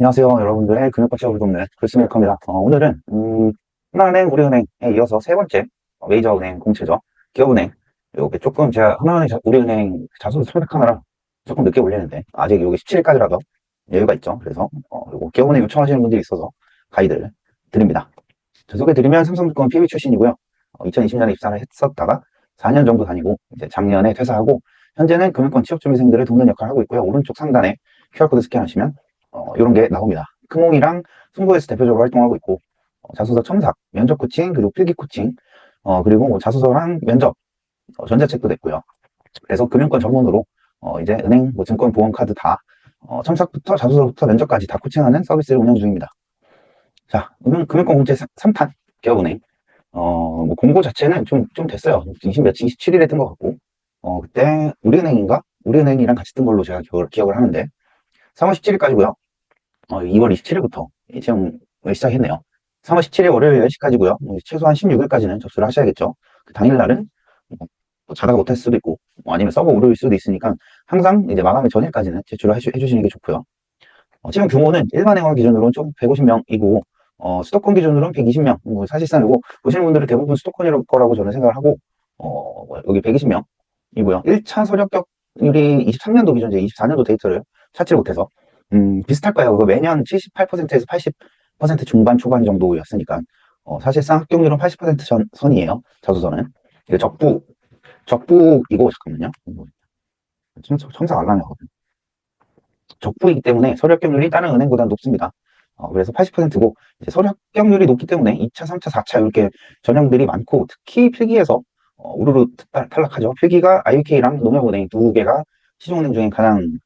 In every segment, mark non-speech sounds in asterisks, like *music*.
안녕하세요, 여러분들의 취업을 돕는 글스메이커입니다. 어, 오늘은 음, 하나은행, 우리은행에 이어서 세 번째 어, 메이저 은행 공채죠. 기업은행. 요게 조금 제가 하나은행, 자- 우리은행 자소서 선택하느라 조금 늦게 올리는데 아직 여기 17일까지라도 여유가 있죠. 그래서 어, 요거 기업은행 요청하시는 분들이 있어서 가이드를 드립니다. 저 소개드리면 삼성증권 PB 출신이고요. 2020년에 입사를 했었다가 4년 정도 다니고 이제 작년에 퇴사하고 현재는 금융권 취업준비생들을 돕는 역할을 하고 있고요. 오른쪽 상단에 QR코드 스캔하시면 어, 이런 게 나옵니다. 크몽이랑 승부에서 대표적으로 활동하고 있고 어, 자소서 첨삭, 면접 코칭, 그리고 필기 코칭, 어, 그리고 뭐 자소서랑 면접, 어, 전자책도 냈고요. 그래서 금융권 전문으로 어, 이제 은행, 뭐 증권, 보험, 카드 다 어, 첨삭부터 자소서부터 면접까지 다 코칭하는 서비스를 운영 중입니다. 자, 금융, 금융권 공채 3탄 기업은행. 어, 뭐 공고 자체는 좀, 좀 됐어요. 20 며칠, 27일에 뜬 것 같고, 어, 그때 우리은행인가? 우리은행이랑 같이 뜬 걸로 제가 기억을, 기억을 하는데, 3월 17일까지고요. 어, 2월 27일부터 채용을 시작했네요. 3월 17일 월요일 10시까지고요. 최소한 16일까지는 접수를 하셔야겠죠. 그 당일날은 뭐, 또 자다가 못했을 수도 있고, 뭐 아니면 서버 오류일 수도 있으니까 항상 이제 마감의 전일까지는 제출을 해주, 해주 시는 게 좋고요. 어, 채용 규모는 일반 행원 기준으로는 좀 150명이고, 어, 수도권 기준으로는 120명. 뭐 사실상 이거 보시는 분들은 대부분 수도권일 거라고 저는 생각을 하고, 어, 뭐 여기 120명이고요. 1차 서력격률이 23년도 기준, 이제 24년도 데이터를 찾지를 못해서, 음, 비슷할 거예요. 그거 매년 78%에서 80% 중반, 초반 정도였으니까, 어, 사실상 합격률은 80% 선, 선이에요. 자소서는. 이거 적부, 적부이고, 잠깐만요. 첨삭 안 하냐거든. 적부이기 때문에 서류 합격률이 다른 은행보다 높습니다. 어, 그래서 80%고, 이제 서류 합격률이 높기 때문에 2차, 3차, 4차 이렇게 전형들이 많고, 특히 필기에서 어, 우르르 탈- 탈락하죠. 필기가 IBK랑 농협은행 두 개가 시중은행 중에 가장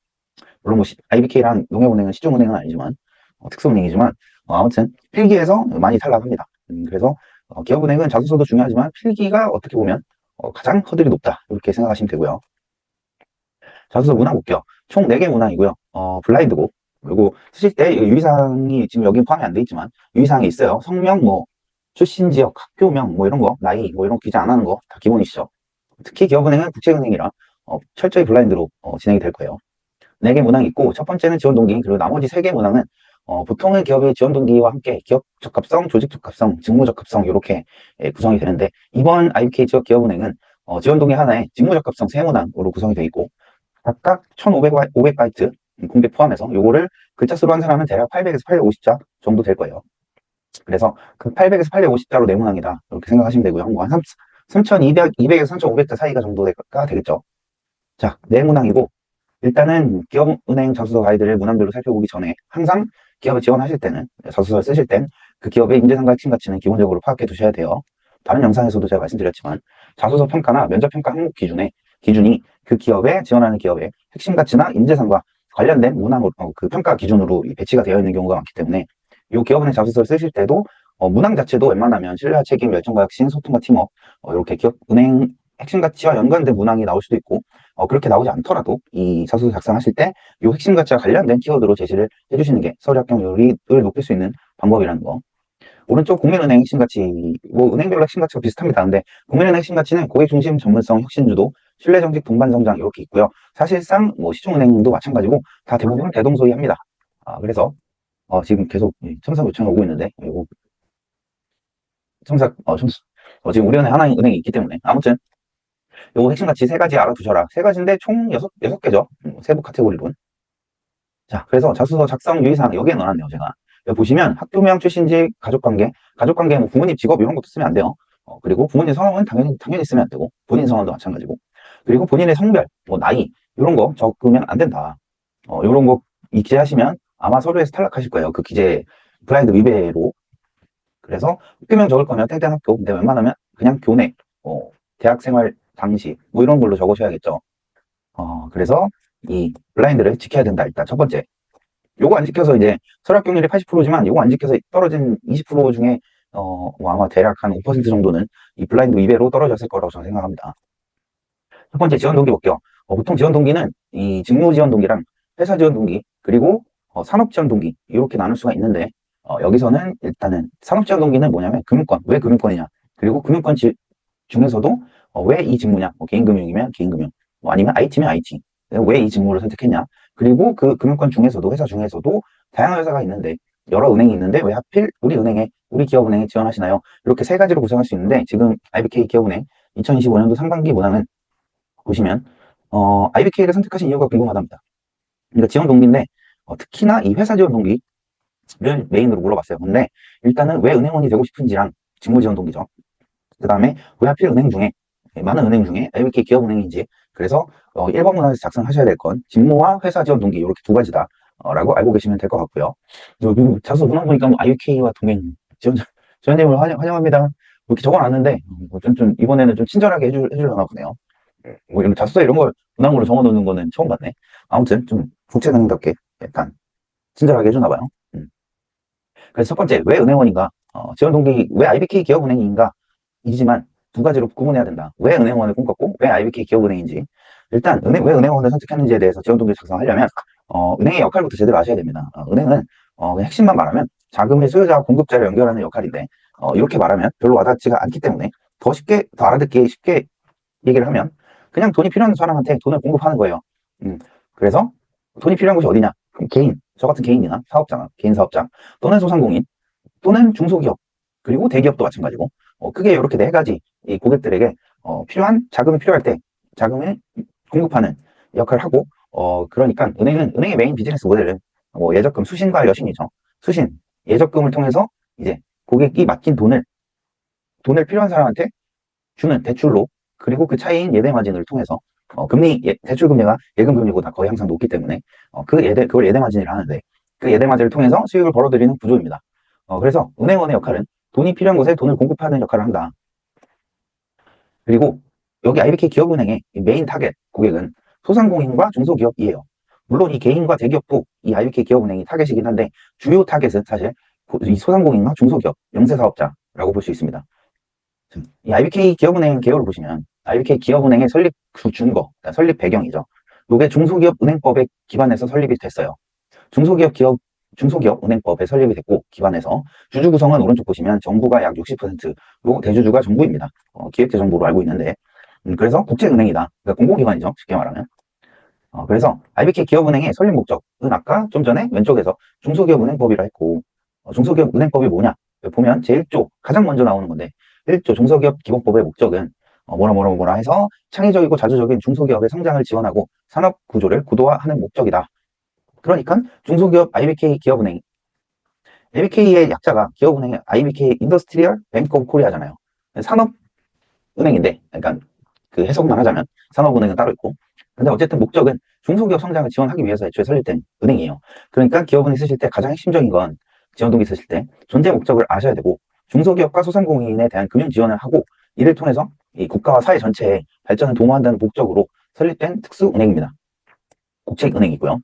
물론 뭐 IBK랑 농협은행은 시중은행은 아니지만 어, 특수은행이지만 어, 아무튼 필기에서 많이 탈락합니다. 음, 그래서 어, 기업은행은 자소서도 중요하지만 필기가 어떻게 보면 어, 가장 허들이 높다 이렇게 생각하시면 되고요. 자소서 문항 볼게요. 총 4개 문항이고요. 어, 블라인드고 그리고 쓰실 때 유의사항이 지금 여기 포함이 안 돼 있지만 유의사항이 있어요. 성명, 뭐 출신 지역, 학교명, 뭐 이런 거, 나이, 뭐 이런 거 기재 안 하는 거 다 기본이시죠. 특히 기업은행은 국제은행이라 어, 철저히 블라인드로 어, 진행이 될 거예요. 4개 문항이 있고 첫 번째는 지원 동기 그리고 나머지 3개 문항은 어, 보통의 기업의 지원 동기와 함께 기업 적합성, 조직 적합성, 직무 적합성 이렇게 예, 구성이 되는데 이번 IBK 지역 기업은행은 어, 지원 동기 하나에 직무 적합성 3문항으로 구성이 되어 있고 각각 1,500, 500바이트 공개 포함해서 요거를 글자 수로 한 사람은 대략 800에서 850자 정도 될 거예요. 그래서 그 800에서 850자로 네모낭이다 이렇게 생각하시면 되고요. 뭐한 3,200, 200에서 3,500자 사이가 정도가 되겠죠. 자, 네모낭이고 일단은 기업은행 자소서 가이드를 문항별로 살펴보기 전에 항상 기업을 지원하실 때는 자소서를 쓰실 땐 그 기업의 인재상과 핵심 가치는 기본적으로 파악해 두셔야 돼요. 다른 영상에서도 제가 말씀드렸지만 자소서 평가나 면접 평가 항목 기준에 기준이 그 기업에 지원하는 기업의 핵심 가치나 인재상과 관련된 문항으로 어, 그 평가 기준으로 이 배치가 되어 있는 경우가 많기 때문에 이 기업은행 자소서를 쓰실 때도 어, 문항 자체도 웬만하면 신뢰와 책임, 열정과 혁신, 소통과 팀워크 어, 이렇게 기업 은행 핵심 가치와 연관된 문항이 나올 수도 있고 어, 그렇게 나오지 않더라도 이 자소서 작성하실 때 이 핵심 가치와 관련된 키워드로 제시를 해주시는 게 서류 합격률을 높일 수 있는 방법이라는 거. 오른쪽 국민은행 핵심 가치, 뭐 은행별로 핵심 가치가 비슷합니다. 근데 국민은행 핵심 가치는 고객 중심, 전문성, 혁신주도, 신뢰 정직, 동반 성장 이렇게 있고요. 사실상 뭐 시중은행도 마찬가지고 다 대부분 대동소이합니다. 아, 그래서 어, 지금 계속 예, 첨삭 요청이 오고 있는데 이거 첨삭 어, 어, 지금 우리 은행 하나 은행이 있기 때문에 아무튼 요거 핵심 가치 세 가지 알아두셔라. 세 가지인데 총 여섯, 여섯 개죠. 음, 세부 카테고리론. 자, 그래서 자소서 작성 유의사항 여기에 넣어놨네요, 제가. 여기 보시면 학교명, 출신지, 가족관계, 가족관계, 뭐 부모님 직업 이런 것도 쓰면 안 돼요. 어, 그리고 부모님 성함은 당연히, 당연히 쓰면 안 되고, 본인 성함도 마찬가지고. 그리고 본인의 성별, 뭐 나이, 이런 거 적으면 안 된다. 어, 이런 거 기재하시면 아마 서류에서 탈락하실 거예요. 그 기재 블라인드 위배로. 그래서 학교명 적을 거면 땡땡 학교, 근데 웬만하면 그냥 교내, 어, 대학 생활 당시, 뭐 이런 걸로 적으셔야겠죠. 어, 그래서 이 블라인드를 지켜야 된다. 일단 첫 번째. 요거 안 지켜서 이제 설합격률이 80%지만 요거 안 지켜서 떨어진 20% 중에 어, 뭐 아마 대략 한 5% 정도는 이 블라인드 위배로 떨어졌을 거라고 저는 생각합니다. 첫 번째 지원 동기 볼게요. 어, 보통 지원 동기는 이 직무 지원 동기랑 회사 지원 동기 그리고 어, 산업 지원 동기 이렇게 나눌 수가 있는데 어, 여기서는 일단은 산업 지원 동기는 뭐냐면 금융권 왜 금융권이냐 그리고 금융권 지, 중에서도 어, 왜 이 직무냐 뭐 개인금융이면 개인금융 뭐 아니면 IT면 IT 왜 이 직무를 선택했냐 그리고 그 금융권 중에서도 회사 중에서도 다양한 회사가 있는데 여러 은행이 있는데 왜 하필 우리 은행에 우리 기업은행에 지원하시나요? 이렇게 세 가지로 구성할 수 있는데 지금 IBK 기업은행 2025년도 상반기 문항은 보시면 어, IBK를 선택하신 이유가 궁금하답니다. 그러니까 지원 동기인데 어, 특히나 이 회사 지원 동기를 메인으로 물어봤어요. 근데 일단은 왜 은행원이 되고 싶은지랑 직무 지원 동기죠. 그 다음에 왜 하필 은행 중에 많은 은행 중에 IBK 기업은행인지 그래서 어, 1번 문항에서 작성하셔야 될 건 직무와 회사 지원 동기 이렇게 두 가지다. 어, 라고 알고 계시면 될 것 같고요. 그리고 자소 문항 보니까 뭐 IBK와 동행 지원, 지원님을 환영, 환영합니다. 뭐 이렇게 적어놨는데 뭐 좀, 좀 이번에는 좀 친절하게 해줄, 해주려나 보네요. 뭐 이런 자소서 이런 걸 문항으로 적어놓는 거는 처음 봤네. 아무튼 좀 국제은행답게 약간 친절하게 해주나 봐요. 음. 그래서 첫 번째 왜 은행원인가? 어, 지원 동기 왜 IBK 기업은행인가? 이지만 두 가지로 구분해야 된다. 왜 은행원을 꿈꿨고 왜 IBK 기업은행인지 일단 은행 왜 은행원을 선택했는지에 대해서 지원 동기 작성하려면 어, 은행의 역할부터 제대로 아셔야 됩니다. 어, 은행은 어, 핵심만 말하면 자금의 수요자와 공급자를 연결하는 역할인데 어, 이렇게 말하면 별로 와닿지가 않기 때문에 더 쉽게 더 알아듣기 쉽게 얘기를 하면 그냥 돈이 필요한 사람한테 돈을 공급하는 거예요. 음, 그래서 돈이 필요한 곳이 어디냐? 개인, 저 같은 개인이나 사업자, 개인 사업자 또는 소상공인 또는 중소기업 그리고 대기업도 마찬가지고 어, 크게 이렇게 네 가지 이 고객들에게 어, 필요한 자금이 필요할 때 자금을 공급하는 역할을 하고 어, 그러니까 은행은 은행의 메인 비즈니스 모델은 뭐 예적금 수신과 여신이죠. 수신, 예적금을 통해서 이제 고객이 맡긴 돈을 돈을 필요한 사람한테 주는 대출로 그리고 그 차이인 예대 마진을 통해서 어, 금리 예, 대출 금리가 예금 금리보다 거의 항상 높기 때문에 어, 그 예대 그걸 예대 마진이라 하는데 그 예대 마진을 통해서 수익을 벌어들이는 구조입니다. 어, 그래서 은행원의 역할은 돈이 필요한 곳에 돈을 공급하는 역할을 한다. 그리고 여기 IBK 기업은행의 메인 타겟 고객은 소상공인과 중소기업이에요. 물론 이 개인과 대기업도 이 IBK 기업은행이 타겟이긴 한데 주요 타겟은 사실 이 소상공인과 중소기업, 영세사업자라고 볼 수 있습니다. 이 IBK 기업은행 개요를 보시면 IBK 기업은행의 설립 준거, 그러니까 설립 배경이죠. 이게 중소기업 은행법에 기반해서 설립이 됐어요. 중소기업 기업 중소기업 은행법에 설립이 됐고 기반해서 주주 구성은 오른쪽 보시면 정부가 약 60%, 그리고 대주주가 정부입니다. 어, 기획재정부로 알고 있는데 음, 그래서 국제은행이다. 그러니까 공공기관이죠. 쉽게 말하면. 어, 그래서 IBK 기업은행의 설립 목적은 아까 좀 전에 왼쪽에서 중소기업은행법이라 했고 어, 중소기업은행법이 뭐냐 보면 제1조 가장 먼저 나오는 건데 1조 중소기업 기본법의 목적은 어, 뭐라 뭐라 뭐라 해서 창의적이고 자주적인 중소기업의 성장을 지원하고 산업 구조를 구도화하는 목적이다. 그러니까 중소기업 IBK 기업은행 IBK의 약자가 기업은행의 IBK 인더스트리얼 뱅크 오브 코리아잖아요. 산업은행인데 그러니까 그 해석만 하자면 산업은행은 따로 있고 근데 어쨌든 목적은 중소기업 성장을 지원하기 위해서 애초에 설립된 은행이에요. 그러니까 기업은행 쓰실 때 가장 핵심적인 건 지원동기 쓰실 때 존재 목적을 아셔야 되고 중소기업과 소상공인에 대한 금융 지원을 하고 이를 통해서 이 국가와 사회 전체의 발전을 도모한다는 목적으로 설립된 특수은행입니다. 국책은행이고요.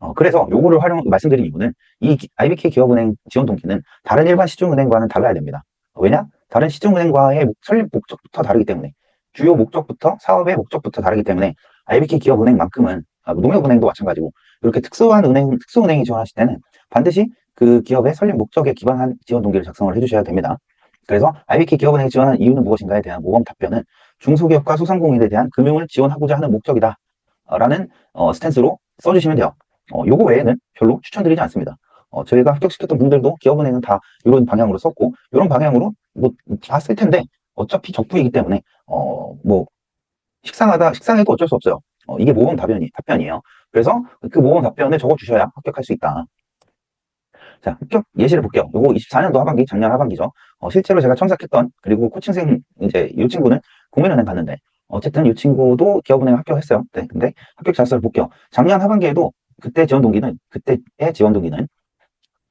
어, 그래서 요거를 활용, 말씀드린 이유는 이 IBK 기업은행 지원 동기는 다른 일반 시중은행과는 달라야 됩니다. 왜냐? 다른 시중은행과의 설립 목적부터 다르기 때문에 주요 목적부터 사업의 목적부터 다르기 때문에 IBK 기업은행만큼은 아, 농협은행도 마찬가지고 이렇게 특수한 은행, 특수은행이 지원하실 때는 반드시 그 기업의 설립 목적에 기반한 지원 동기를 작성을 해주셔야 됩니다. 그래서 IBK 기업은행이 지원하는 이유는 무엇인가에 대한 모범 답변은 중소기업과 소상공인에 대한 금융을 지원하고자 하는 목적이다. 라는 어, 스탠스로 써주시면 돼요. 어, 요거 외에는 별로 추천드리지 않습니다. 어, 저희가 합격시켰던 분들도 기업은행은 다 이런 방향으로 썼고 이런 방향으로 뭐 다 쓸 텐데 어차피 적부이기 때문에 어, 뭐 식상하다 식상해도 어쩔 수 없어요. 어, 이게 모범 답변이 답변이에요. 그래서 그 모범 답변을 적어 주셔야 합격할 수 있다. 자, 합격 예시를 볼게요. 요거 24년도 하반기, 작년 하반기죠. 어, 실제로 제가 참석했던, 그리고 코칭생, 이제, 이 친구는 공연은행 갔는데, 어쨌든 이 친구도 기업은행 합격했어요. 네, 근데 합격 자료를 볼게요. 작년 하반기에도 그때 지원 동기는, 그때의 지원 동기는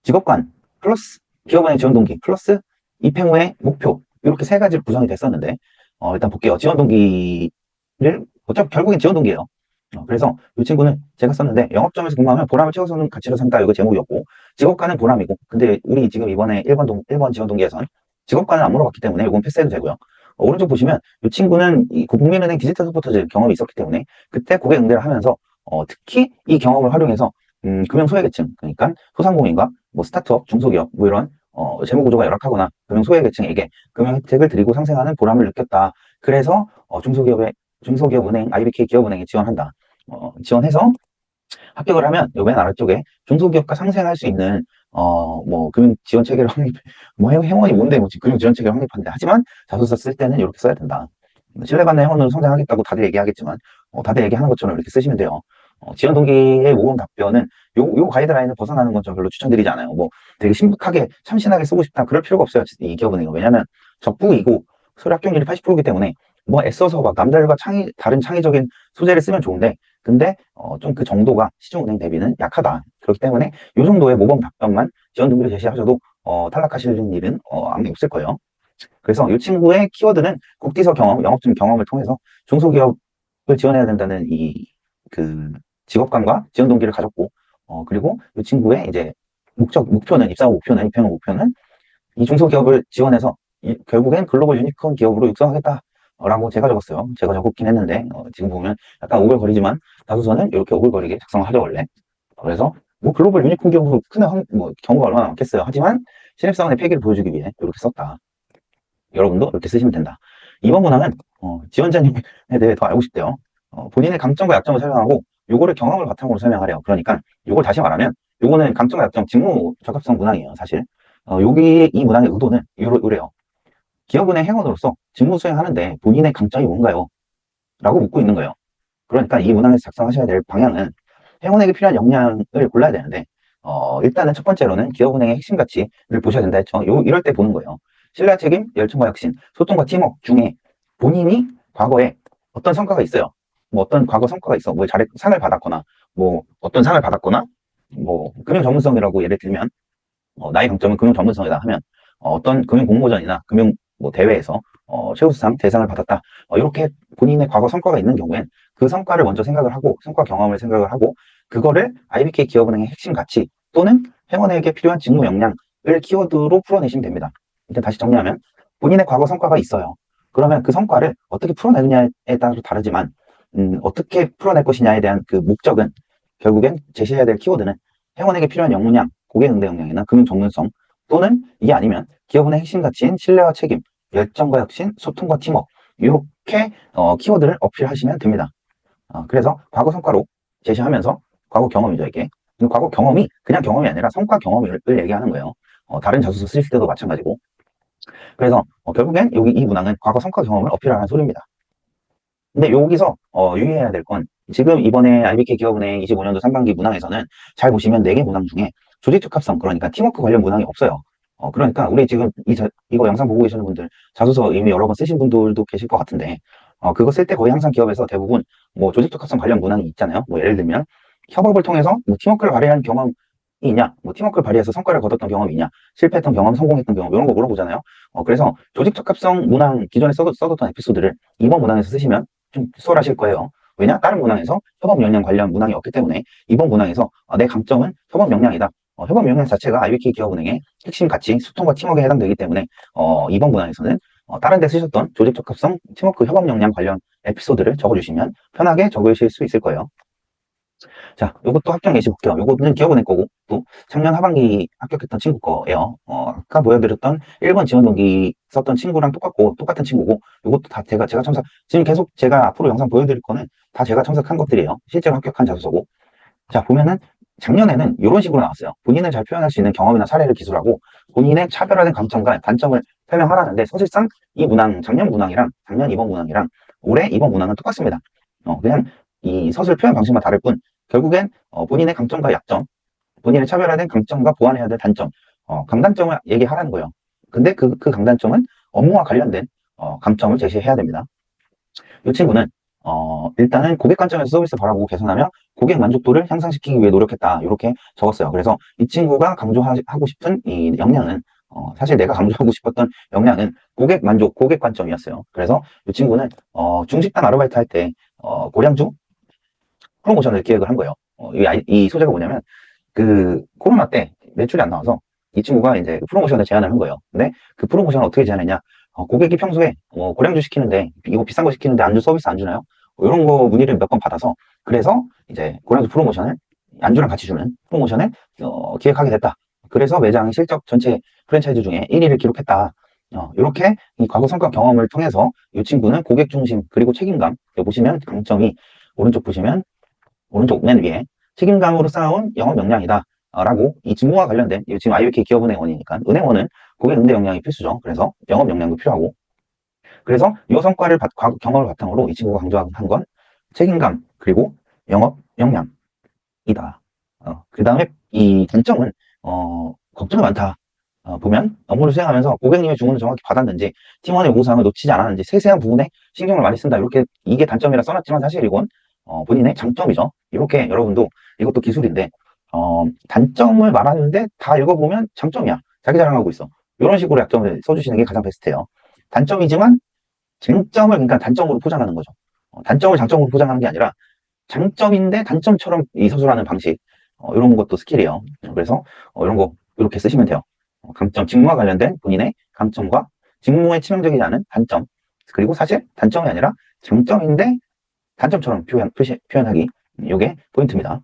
직업관 플러스 기업은행 지원 동기 플러스 입행 후의 목표, 이렇게 세 가지로 구성이 됐었는데, 어, 일단 볼게요. 지원 동기를, 어차피 결국엔 지원 동기예요. 어, 그래서 이 친구는 제가 썼는데 영업점에서 근무하면 보람을 채워서는 가치로 삼다 이거 제목이었고 직업관은 보람이고 근데 우리 지금 이번에 1번 동 1번 지원 동기에선 직업관은 안 물어봤기 때문에 이건 패스해도 되고요. 어, 오른쪽 보시면 이 친구는 이 국민은행 디지털 서포터즈 경험이 있었기 때문에 그때 고객 응대를 하면서 어, 특히 이 경험을 활용해서 음, 금융 소외계층 그러니까 소상공인과 뭐 스타트업, 중소기업 뭐 이런 어, 재무 구조가 열악하거나 금융 소외계층에게 금융 혜택을 드리고 상생하는 보람을 느꼈다. 그래서 어, 중소기업의 중소기업은행, IBK 기업은행에 지원한다. 어, 지원해서 합격을 하면 요맨 아래쪽에 중소기업과 상생할 수 있는 어 뭐 금융 지원 체계를 확립 *laughs* 뭐 행- 행원이 뭔데 뭐 금융 지원 체계를 확립한데 하지만 자소서 쓸 때는 이렇게 써야 된다. 신뢰받는 행원으로 성장하겠다고 다들 얘기하겠지만 어, 다들 얘기하는 것처럼 이렇게 쓰시면 돼요. 어, 지원 동기의 모범 답변은 요, 요 가이드라인을 벗어나는 건 저 별로 추천드리지 않아요. 뭐 되게 심각하게 참신하게 쓰고 싶다 그럴 필요가 없어요. 이 기업은행은 왜냐하면 적부이고 소리 합격률이 80%이기 때문에 뭐 애써서 막 남들과 창의 다른 창의적인 소재를 쓰면 좋은데 근데 어, 좀 그 정도가 시중은행 대비는 약하다. 그렇기 때문에 이 정도의 모범 답변만 지원 동기를 제시하셔도 어, 탈락하시는 일은 어, 아무 없을 거예요. 그래서 이 친구의 키워드는 국디서 경험, 영업증 경험을 통해서 중소기업을 지원해야 된다는 이그 직업관과 지원 동기를 가졌고, 어, 그리고 이 친구의 이제 목적, 목표는, 입사 후 목표는, 후 목표는 이 중소기업을 지원해서 이- 결국엔 글로벌 유니콘 기업으로 육성하겠다라고 제가 적었어요. 제가 적었긴 했는데, 어, 지금 보면 약간 오글거리지만, 자소서는 이렇게 오글거리게 작성하죠, 원래. 그래서 뭐 글로벌 유니콘 기업으로 큰 황- 뭐 경우가 얼마나 많겠어요. 하지만 신입사원의 폐기를 보여주기 위해 이렇게 썼다. 여러분도 이렇게 쓰시면 된다. 이번 문항은 어, 지원자님에 대해 더 알고 싶대요. 어, 본인의 강점과 약점을 설명하고 요거를 경험을 바탕으로 설명하래요. 그러니까 요걸 다시 말하면 요거는 강점과 약점 직무 적합성 문항이에요. 사실 어, 여기 이 문항의 의도는 요러, 요래요. 기업은행 행원으로서 직무 수행하는데 본인의 강점이 뭔가요? 라고 묻고 있는 거예요. 그러니까 이 문항에서 작성하셔야 될 방향은 행원에게 필요한 역량을 골라야 되는데 어, 일단은 첫 번째로는 기업은행의 핵심 가치를 보셔야 된다 했죠. 요, 이럴 때 보는 거예요. 신뢰 책임, 열정과 혁신, 소통과 팀워크 중에 본인이 과거에 어떤 성과가 있어요. 뭐 어떤 과거 성과가 있어. 뭐 잘했, 상을 받았거나, 뭐 어떤 상을 받았거나, 뭐 금융 전문성이라고 예를 들면, 어, 나의 강점은 금융 전문성이다 하면, 어, 떤 금융 공모전이나 금융 뭐 대회에서 어, 최우수상, 대상을 받았다. 어, 이렇게 본인의 과거 성과가 있는 경우엔 그 성과를 먼저 생각을 하고, 성과 경험을 생각을 하고, 그거를 IBK 기업은행의 핵심 가치 또는 회원에게 필요한 직무 역량을 키워드로 풀어내시면 됩니다. 일단 다시 정리하면 본인의 과거 성과가 있어요. 그러면 그 성과를 어떻게 풀어내느냐에 따라 다르지만 음, 어떻게 풀어낼 것이냐에 대한 그 목적은 결국엔 제시해야 될 키워드는 회원에게 필요한 역량, 고객 응대 역량이나 금융 전문성 또는 이게 아니면 기업은의 핵심 가치인 신뢰와 책임, 열정과 혁신, 소통과 팀워크 이렇게 어, 키워드를 어필하시면 됩니다. 어, 그래서 과거 성과로 제시하면서 과거 경험이죠 이게 이 과거 경험이 그냥 경험이 아니라 성과 경험을 얘기하는 거예요. 어, 다른 자소서 쓰실 때도 마찬가지고 그래서 어, 결국엔 여기 이 문항은 과거 성과 경험을 어필하는 소리입니다. 근데 여기서 어, 유의해야 될 건 지금 이번에 IBK 기업은행 25년도 상반기 문항에서는 잘 보시면 4개 문항 중에 조직 적합성 그러니까 팀워크 관련 문항이 없어요. 어, 그러니까 우리 지금 이 자, 이거 영상 보고 계시는 분들 자소서 이미 여러 번 쓰신 분들도 계실 것 같은데 어, 그거 쓸 때 거의 항상 기업에서 대부분 뭐 조직 적 합성 관련 문항이 있잖아요. 뭐 예를 들면 협업을 통해서 뭐 팀워크를 발휘한 경험이 있냐, 뭐 팀워크를 발휘해서 성과를 거뒀던 경험이 있냐, 실패했던 경험, 성공했던 경험 이런 거 물어보잖아요. 어, 그래서 조직 적 합성 문항 기존에 써뒀, 써뒀던 에피소드를 이번 문항에서 쓰시면 좀 수월하실 거예요. 왜냐? 다른 문항에서 협업 역량 관련 문항이 없기 때문에 이번 문항에서 어, 내 강점은 협업 역량이다. 어, 협업 역량 자체가 IBK 기업은행의 핵심 가치, 소통과 팀워크에 해당되기 때문에 어, 이번 문항에서는 어, 다른 데 쓰셨던 조직 적합성, 팀워크, 협업 역량 관련 에피소드를 적어주시면 편하게 적으실 수 있을 거예요. 자, 요것도 합격 예시 볼게요. 요거는 기업은행 거고, 또 작년 하반기 합격했던 친구 거예요. 어, 아까 보여드렸던 1번 지원 동기 썼던 친구랑 똑같고, 똑같은 친구고, 요것도 다 제가, 제가 첨삭, 지금 계속 제가 앞으로 영상 보여드릴 거는 다 제가 첨삭한 것들이에요. 실제로 합격한 자소서고. 자, 보면은 작년에는 이런 식으로 나왔어요. 본인을 잘 표현할 수 있는 경험이나 사례를 기술하고, 본인의 차별화된 강점과 단점을 설명하라는데, 사실상 이 문항, 작년 문항이랑, 작년 이번 문항이랑, 올해 이번 문항은 똑같습니다. 어, 그냥 이 서술 표현 방식만 다를 뿐, 결국엔 어, 본인의 강점과 약점, 본인의 차별화된 강점과 보완해야 될 단점, 어, 강단점을 얘기하라는 거예요. 근데 그, 그 강단점은 업무와 관련된 어, 강점을 제시해야 됩니다. 이 친구는 어, 일단은 고객 관점에서 서비스 바라보고 개선하며 고객 만족도를 향상시키기 위해 노력했다. 이렇게 적었어요. 그래서 이 친구가 강조하고 싶은 이 역량은 어, 사실 내가 강조하고 싶었던 역량은 고객 만족, 고객 관점이었어요. 그래서 이 친구는 어, 중식당 아르바이트 할 때 어, 고량주 프로모션을 기획을 한 거예요. 어, 이, 이 소재가 뭐냐면 그 코로나 때 매출이 안 나와서 이 친구가 이제 그 프로모션을 제안을 한 거예요. 근데 그 프로모션을 어떻게 제안했냐? 어, 고객이 평소에 어, 고량주 시키는데 이거 비싼 거 시키는데 안주 서비스 안 주나요? 뭐 이런 거 문의를 몇 번 받아서 그래서 이제 고량주 프로모션을 안주랑 같이 주는 프로모션을 어, 기획하게 됐다. 그래서 매장 실적 전체 프랜차이즈 중에 1위를 기록했다. 어, 이렇게 이 과거 성과 경험을 통해서 이 친구는 고객 중심 그리고 책임감 보시면 강점이 오른쪽 보시면 오른쪽 맨 위에 책임감으로 쌓아온 영업 역량이다. 어, 라고 이 직무와 관련된 이 지금 IBK 기업은행원이니까 은행원은 고객 응대 역량이 필수죠. 그래서 영업 역량도 필요하고 그래서 이 성과를 바- 과- 경험을 바탕으로 이 친구가 강조한 건 책임감 그리고 영업 역량이다. 어, 그 다음에 이 단점은 어, 걱정이 많다. 어, 보면 업무를 수행하면서 고객님의 주문을 정확히 받았는지 팀원의 요구사항을 놓치지 않았는지 세세한 부분에 신경을 많이 쓴다. 이렇게 이게 단점이라 써놨지만 사실 이건 어, 본인의 장점이죠. 이렇게 여러분도 이것도 기술인데 어, 단점을 말하는데 다 읽어보면 장점이야. 자기 자랑하고 있어. 이런 식으로 약점을 써주시는 게 가장 베스트예요. 단점이지만 장점을 그러니까 단점으로 포장하는 거죠. 어, 단점을 장점으로 포장하는 게 아니라 장점인데 단점처럼 이 서술하는 방식 어, 이런 것도 스킬이에요. 그래서 어, 이런 거 이렇게 쓰시면 돼요. 어, 강점, 직무와 관련된 본인의 강점과 직무에 치명적이지 않은 단점 그리고 사실 단점이 아니라 장점인데 단점처럼 표현, 표시, 표현하기 이게 포인트입니다.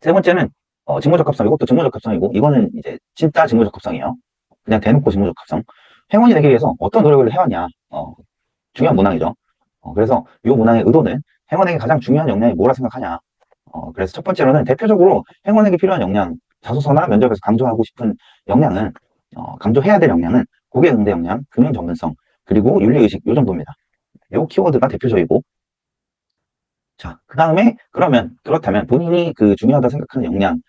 세 번째는 어, 직무적합성 이것도 직무적합성이고 이거는 이제 진짜 직무적합성이에요. 그냥 대놓고 직무적합성 회원이 되기 위해서 어떤 노력을 해왔냐 어, 중요한 문항이죠. 어, 그래서 이 문항의 의도는 행원에게 가장 중요한 역량이 뭐라 생각하냐. 어, 그래서 첫 번째로는 대표적으로 행원에게 필요한 역량, 자소서나 면접에서 강조하고 싶은 역량은, 어, 강조해야 될 역량은 고객 응대 역량, 금융 전문성, 그리고 윤리의식, 요 정도입니다. 요 키워드가 대표적이고. 자, 그 다음에, 그러면, 그렇다면 본인이 그 중요하다 생각하는 역량,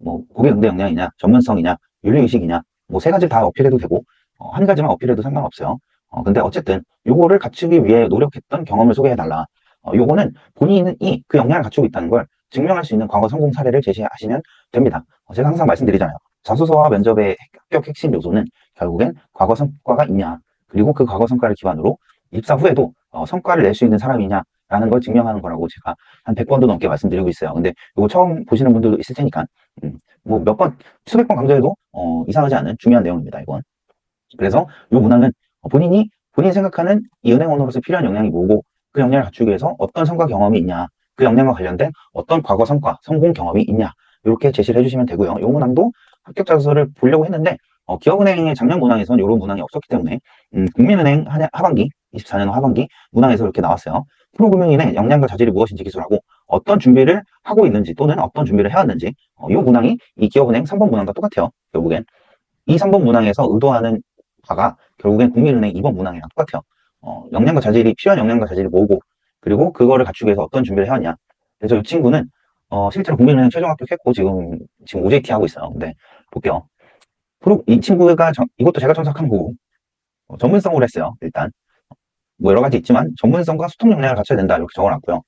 뭐, 고객 응대 역량이냐, 전문성이냐, 윤리의식이냐, 뭐 세 가지 다 어필해도 되고, 어, 한 가지만 어필해도 상관없어요. 어, 근데 어쨌든, 요거를 갖추기 위해 노력했던 경험을 소개해달라. 어, 요거는 본인이 그 역량을 갖추고 있다는 걸 증명할 수 있는 과거 성공 사례를 제시하시면 됩니다. 어, 제가 항상 말씀드리잖아요. 자소서와 면접의 합격 핵심 요소는 결국엔 과거 성과가 있냐, 그리고 그 과거 성과를 기반으로 입사 후에도 어, 성과를 낼 수 있는 사람이냐 라는 걸 증명하는 거라고 제가 한 100번도 넘게 말씀드리고 있어요. 근데 이거 처음 보시는 분들도 있을 테니까, 음, 뭐 몇 번, 수백 번 강조해도 어, 이상하지 않은 중요한 내용입니다, 이건. 그래서 이 문항은 본인이 본인이 생각하는 이 은행원으로서 필요한 역량이 뭐고 그 역량을 갖추기 위해서 어떤 성과 경험이 있냐 그 역량과 관련된 어떤 과거 성과 성공 경험이 있냐 이렇게 제시를 해주시면 되고요. 이 문항도 합격 자소서를 보려고 했는데 어, 기업은행의 작년 문항에서는 이런 문항이 없었기 때문에 음, 국민은행 하- 하반기 24년 하반기 문항에서 이렇게 나왔어요. 프로금융인의 역량과 자질이 무엇인지 기술하고 어떤 준비를 하고 있는지 또는 어떤 준비를 해왔는지 어, 이 문항이 이 기업은행 3번 문항과 똑같아요. 결국엔 이 3번 문항에서 의도하는 바가 결국엔 국민은행 2번 문항이랑 똑같아요. 어, 역량과 자질이 필요한 역량과 자질이 뭐고 그리고 그거를 갖추기 위해서 어떤 준비를 해왔냐. 그래서 이 친구는 어, 실제로 국민은행 최종 합격했고 지금 지금 OJT 하고 있어요. 근데 볼게요. 프로 이 친구가 저- 이것도 제가 참석한 거고 어, 전문성으로 했어요. 일단 뭐 여러 가지 있지만 전문성과 소통 역량을 갖춰야 된다 이렇게 적어놨고요.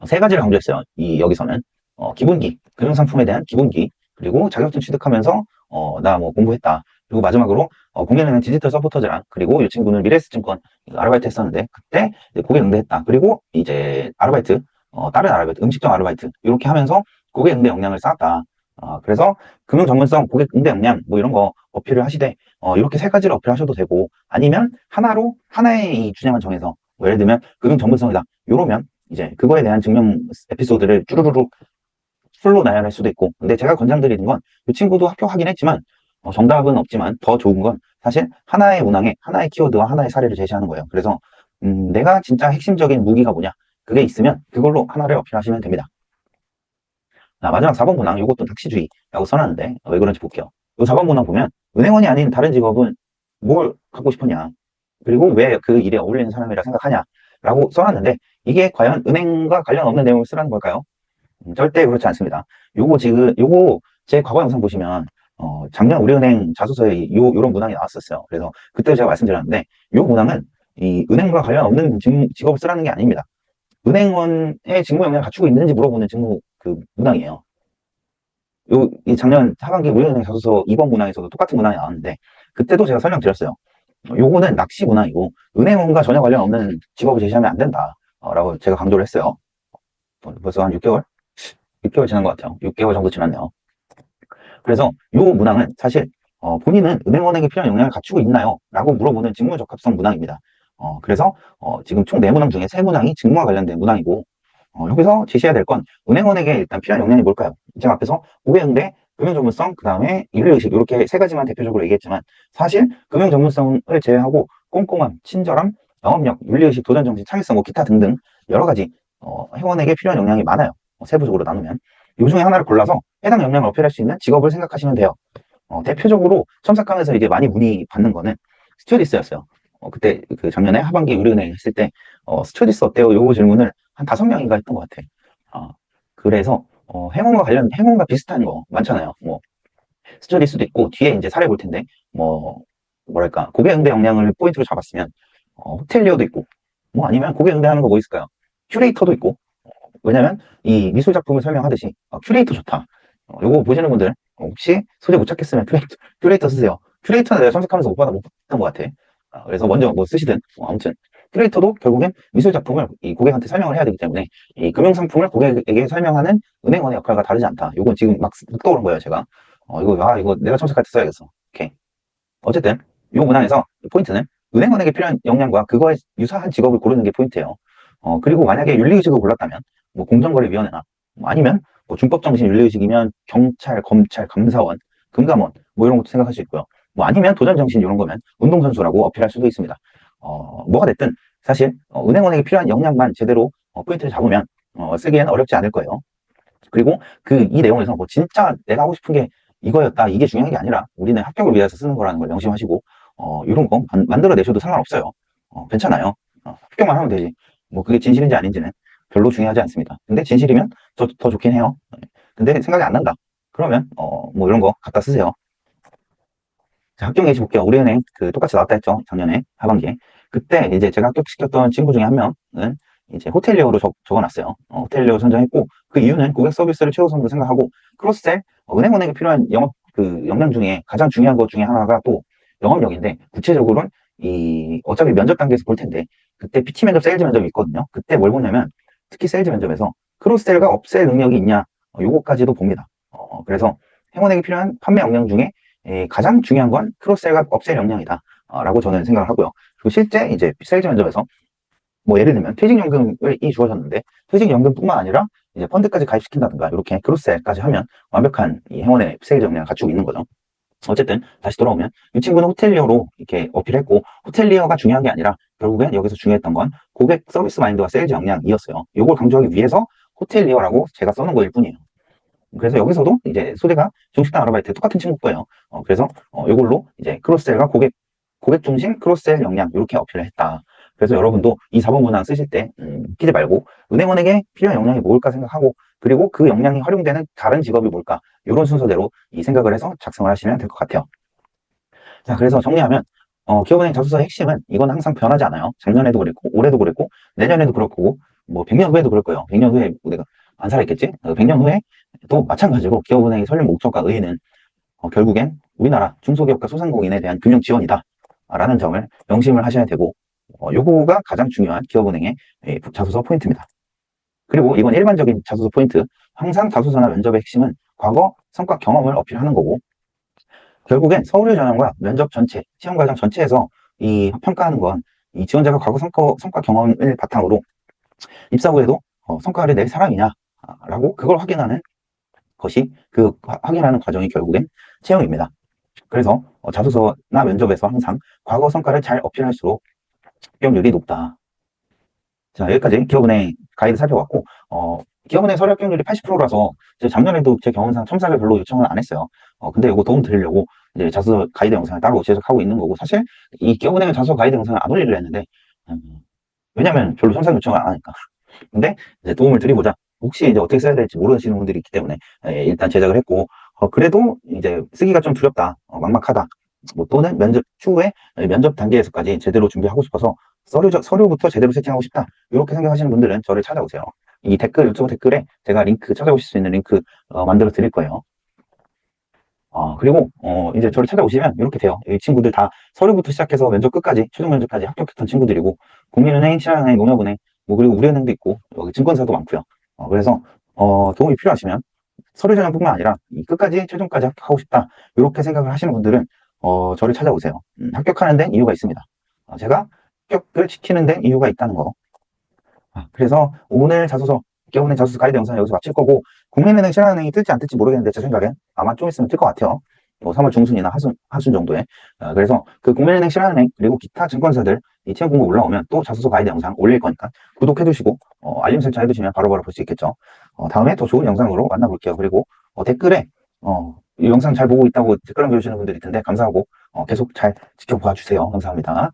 어, 세 가지를 강조했어요. 이 여기서는 어, 기본기 금융 상품에 대한 기본기 그리고 자격증 취득하면서 어, 나 뭐 공부했다. 그리고 마지막으로 어, 국민은행 디지털 서포터즈랑 그리고 이 친구는 미래에셋증권 아르바이트 했었는데 그때 고객 응대했다. 그리고 이제 아르바이트 어, 다른 아르바이트 음식점 아르바이트 이렇게 하면서 고객 응대 역량을 쌓았다. 어, 그래서 금융 전문성, 고객 응대 역량 뭐 이런 거 어필을 하시되 어, 이렇게 세 가지를 어필하셔도 되고 아니면 하나로 하나의 이 주제만 정해서 뭐 예를 들면 금융 전문성이다. 이러면 이제 그거에 대한 증명 에피소드를 쭈루루룩 풀로 나열할 수도 있고 근데 제가 권장드리는 건 이 친구도 합격하긴 했지만 어, 정답은 없지만 더 좋은 건 사실 하나의 문항에 하나의 키워드와 하나의 사례를 제시하는 거예요. 그래서 음, 내가 진짜 핵심적인 무기가 뭐냐 그게 있으면 그걸로 하나를 어필하시면 됩니다. 자, 마지막 4번 문항 이것도 닥치주의라고 써놨는데 어, 왜 그런지 볼게요. 이 4번 문항 보면 은행원이 아닌 다른 직업은 뭘 갖고 싶었냐 그리고 왜 그 일에 어울리는 사람이라 생각하냐 라고 써놨는데 이게 과연 은행과 관련 없는 내용을 쓰라는 걸까요? 음, 절대 그렇지 않습니다. 요거 지금 요거 제 과거 영상 보시면 어, 작년 우리은행 자소서에 요 요런 문항이 나왔었어요. 그래서 그때 제가 말씀드렸는데 요 문항은 이 은행과 관련 없는 직, 직업을 쓰라는 게 아닙니다. 은행원의 직무 역량을 갖추고 있는지 물어보는 직무 그 문항이에요. 요, 이 작년 하반기 우리은행 자소서 2번 문항에서도 똑같은 문항이 나왔는데 그때도 제가 설명드렸어요. 어, 요거는 낚시 문항이고 은행원과 전혀 관련 없는 직업을 제시하면 안 된다. 어, 라고 제가 강조를 했어요. 어, 벌써 한 6개월? 6개월 지난 것 같아요. 6개월 정도 지났네요. 그래서 이 문항은 사실 어, 본인은 은행원에게 필요한 역량을 갖추고 있나요? 라고 물어보는 직무 적합성 문항입니다. 어, 그래서 어, 지금 총 4문항 중에 3문항이 직무와 관련된 문항이고 어, 여기서 제시해야 될 건 은행원에게 일단 필요한 역량이 뭘까요? 제가 앞에서 고객응대, 금융전문성, 그 다음에 윤리의식 이렇게 세 가지만 대표적으로 얘기했지만 사실 금융전문성을 제외하고 꼼꼼함, 친절함, 영업력, 윤리의식, 도전정신, 창의성, 뭐 기타 등등 여러 가지 어, 회원에게 필요한 역량이 많아요. 어, 세부적으로 나누면 이 중에 하나를 골라서 해당 역량을 어필할 수 있는 직업을 생각하시면 돼요. 어, 대표적으로 첨삭하면서 이제 많이 문의 받는 거는 스튜어디스였어요. 어, 그때 그 작년에 하반기 우리은행 했을 때 어, 스튜어디스 어때요? 요거 질문을 한 다섯 명인가 했던 것 같아. 어, 그래서 어, 행운과 관련 행운과 비슷한 거 많잖아요. 뭐 스튜어디스도 있고 뒤에 이제 사례 볼 텐데 뭐 뭐랄까 고객 응대 역량을 포인트로 잡았으면 어, 호텔리어도 있고 뭐 아니면 고객 응대하는 거 뭐 있을까요? 큐레이터도 있고 어, 왜냐면 이 미술 작품을 설명하듯이 어, 큐레이터 좋다. 어, 요거 보시는 분들 어, 혹시 소재 못 찾겠으면 큐레이터, 큐레이터 쓰세요. 큐레이터는 내가 첨삭하면서 못 받아 못 봤던 것 같아. 아, 그래서 먼저 뭐 쓰시든 뭐 아무튼 큐레이터도 결국엔 미술 작품을 이 고객한테 설명을 해야 되기 때문에 이 금융 상품을 고객에게 설명하는 은행원의 역할과 다르지 않다. 요건 지금 막 떠오른 거예요, 제가. 어, 이거 아 이거 내가 첨삭할 때 써야겠어. 오케이. 어쨌든 요 문항에서 포인트는 은행원에게 필요한 역량과 그거에 유사한 직업을 고르는 게 포인트예요. 어, 그리고 만약에 윤리의식을 골랐다면 뭐 공정거래위원회나 뭐 아니면 뭐 준법정신 윤리의식이면 경찰, 검찰, 감사원, 금감원 뭐 이런 것도 생각할 수 있고요. 뭐 아니면 도전정신 이런 거면 운동선수라고 어필할 수도 있습니다. 어, 뭐가 됐든 사실 어, 은행원에게 필요한 역량만 제대로 어, 포인트를 잡으면 어, 쓰기에는 어렵지 않을 거예요. 그리고 그 이 내용에서 뭐 진짜 내가 하고 싶은 게 이거였다 이게 중요한 게 아니라 우리는 합격을 위해서 쓰는 거라는 걸 명심하시고 어, 이런 거 만, 들어 내셔도 상관없어요. 어, 괜찮아요. 어, 합격만 하면 되지. 뭐 그게 진실인지 아닌지는 별로 중요하지 않습니다. 근데 진실이면 더, 더 좋긴 해요. 근데 생각이 안 난다. 그러면 어, 뭐 이런 거 갖다 쓰세요. 자, 합격 예시 볼게요. 우리은행 그 똑같이 나왔다 했죠. 작년에 하반기에. 그때 이제 제가 합격시켰던 친구 중에 한 명은 이제 호텔리어로 적, 적어놨어요. 어, 호텔리어 선정했고 그 이유는 고객 서비스를 최우선으로 생각하고 크로스셀 어, 은행원에게 필요한 영업 그 역량 중에 가장 중요한 것 중에 하나가 또 영업력인데 구체적으로는 이 어차피 면접 단계에서 볼 텐데 그때 PT 면접, 세일즈 면접이 있거든요. 그때 뭘 보냐면 특히 세일즈 면접에서 크로스셀과 업셀 능력이 있냐 어, 요거까지도 봅니다. 어, 그래서 행원에게 필요한 판매 역량 중에 에, 가장 중요한 건 크로스셀과 업셀 역량이다. 어, 라고 저는 생각을 하고요. 그리고 실제 이제 세일즈 면접에서 뭐 예를 들면 퇴직연금이 주어졌는데 퇴직연금뿐만 아니라 이제 펀드까지 가입시킨다든가 이렇게 크로스셀까지 하면 완벽한 이 행원의 세일즈 역량을 갖추고 있는 거죠. 어쨌든 다시 돌아오면 이 친구는 호텔리어로 이렇게 어필했고 호텔리어가 중요한 게 아니라 결국엔 여기서 중요했던 건 고객 서비스 마인드와 세일즈 역량이었어요. 이걸 강조하기 위해서 호텔리어라고 제가 써놓은 거일 뿐이에요. 그래서 여기서도 이제 소재가 중식당 아르바이트 똑같은 친구 거예요. 어, 그래서 어, 이걸로 이제 크로스셀과 고객 고객 중심 크로스셀 역량 이렇게 어필을 했다. 그래서 여러분도 이 4번 문항 쓰실 때 음, 끼지 말고 은행원에게 필요한 역량이 뭘까 생각하고 그리고 그 역량이 활용되는 다른 직업이 뭘까 이런 순서대로 이 생각을 해서 작성을 하시면 될 것 같아요. 자 그래서 정리하면 어, 기업은행 자소서의 핵심은 이건 항상 변하지 않아요. 작년에도 그랬고 올해도 그랬고 내년에도 그렇고 뭐 100년 후에도 그럴 거예요. 100년 후에 내가 안 살아있겠지? 100년 후에 또 마찬가지로 기업은행의 설립 목적과 의의는 어, 결국엔 우리나라 중소기업과 소상공인에 대한 금융 지원이다. 라는 점을 명심을 하셔야 되고 어, 요거가 가장 중요한 기업은행의 예, 자소서 포인트입니다. 그리고 이건 일반적인 자소서 포인트. 항상 자소서나 면접의 핵심은 과거 성과 경험을 어필하는 거고 결국엔 서울의 전형과 면접 전체, 시험 과정 전체에서 이 평가하는 건 이 지원자가 과거 성과, 성과 경험을 바탕으로 입사 후에도 어, 성과를 낼 사람이냐 라고 그걸 확인하는 것이 그 확인하는 과정이 결국엔 채용입니다. 그래서 어, 자소서나 면접에서 항상 과거 성과를 잘 어필할수록 합격률이 높다. 자, 여기까지 기업은행 가이드 살펴봤고, 어, 기업은행 서류 합격률이 80%라서 작년에도 제 경험상 첨삭을 별로 요청을 안 했어요. 어, 근데 이거 도움 드리려고 이제 자소서 가이드 영상을 따로 제작하고 있는 거고, 사실 이 기업은행은 자소서 가이드 영상을 안 올리려 했는데, 음, 왜냐면 별로 첨삭 요청을 안 하니까. 근데 이제 도움을 드리고자 혹시 이제 어떻게 써야 될지 모르시는 분들이 있기 때문에 예, 일단 제작을 했고, 어, 그래도 이제 쓰기가 좀 두렵다, 어, 막막하다. 뭐 또는 면접 추후에 면접 단계에서까지 제대로 준비하고 싶어서 서류, 서류부터 제대로 세팅하고 싶다. 이렇게 생각하시는 분들은 저를 찾아오세요. 이 댓글, 유튜브 댓글에 제가 링크, 찾아오실 수 있는 링크 어, 만들어 드릴 거예요. 어, 그리고 어, 이제 저를 찾아오시면 이렇게 돼요. 이 친구들 다 서류부터 시작해서 면접 끝까지, 최종 면접까지 합격했던 친구들이고 국민은행, 신한은행, 농협은행, 뭐 그리고 우리은행도 있고 여기 증권사도 많고요. 어, 그래서 어, 도움이 필요하시면 서류 전형뿐만 아니라 끝까지 최종까지 합격하고 싶다. 이렇게 생각을 하시는 분들은 어, 저를 찾아오세요. 음, 합격하는 데는 이유가 있습니다. 어, 제가 합격을 시키는 데는 이유가 있다는 거. 아, 그래서 오늘 자소서, 기업은행 자소서 가이드 영상 여기서 마칠 거고, 국민은행, 신한은행이 뜰지 안 뜰지 모르겠는데, 제 생각엔 아마 좀 있으면 뜰 것 같아요. 뭐 3월 중순이나 하순, 하순 정도에. 어, 그래서 그 국민은행, 신한은행, 그리고 기타 증권사들 이 TM 공고 올라오면 또 자소서 가이드 영상 올릴 거니까 구독해두시고, 어, 알림 설정 해두시면 바로바로 볼 수 있겠죠. 어, 다음에 더 좋은 영상으로 만나볼게요. 그리고 어, 댓글에, 어, 이 영상 잘 보고 있다고 댓글 남겨주시는 분들 이 있는데 감사하고, 어, 계속 잘 지켜봐 주세요. 감사합니다.